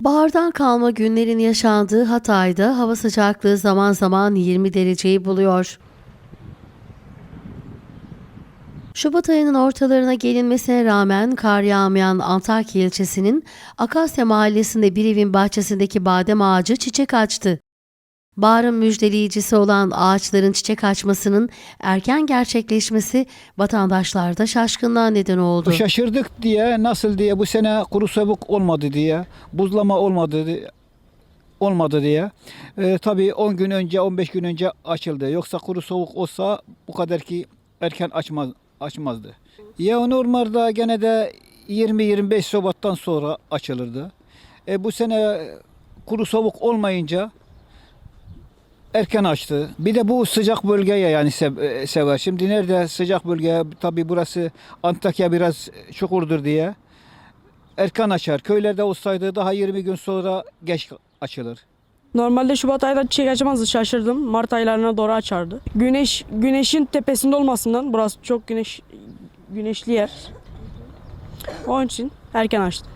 Bahardan kalma günlerin yaşandığı Hatay'da hava sıcaklığı zaman zaman 20 dereceyi buluyor. Şubat ayının ortalarına gelinmesine rağmen kar yağmayan Antakya ilçesinin Akasya mahallesinde bir evin bahçesindeki badem ağacı çiçek açtı. Baharın müjdeleyicisi olan ağaçların çiçek açmasının erken gerçekleşmesi vatandaşlarda şaşkınlığa neden oldu. Şaşırdık diye nasıl diye bu sene kuru soğuk olmadı diye buzlama olmadı diye, olmadı diye. Ee, tabii 10 gün önce 15 gün önce açıldı. Yoksa kuru soğuk olsa bu kadar ki erken açmaz açmazdı. Ya normalde gene de 20-25 Şubat'tan sonra açılırdı. E, bu sene kuru soğuk olmayınca erken açtı. Bir de bu sıcak bölgeye yani sev- e, sever. Şimdi nerede sıcak bölge tabii burası Antakya biraz çukurdur diye erken açar. Köylerde olsaydı daha 20 gün sonra geç açılır. Normalde Şubat ayında çiçek açmazdı şaşırdım. Mart aylarına doğru açardı. Güneş güneşin tepesinde olmasından burası çok güneş güneşli yer. Onun için erken açtı.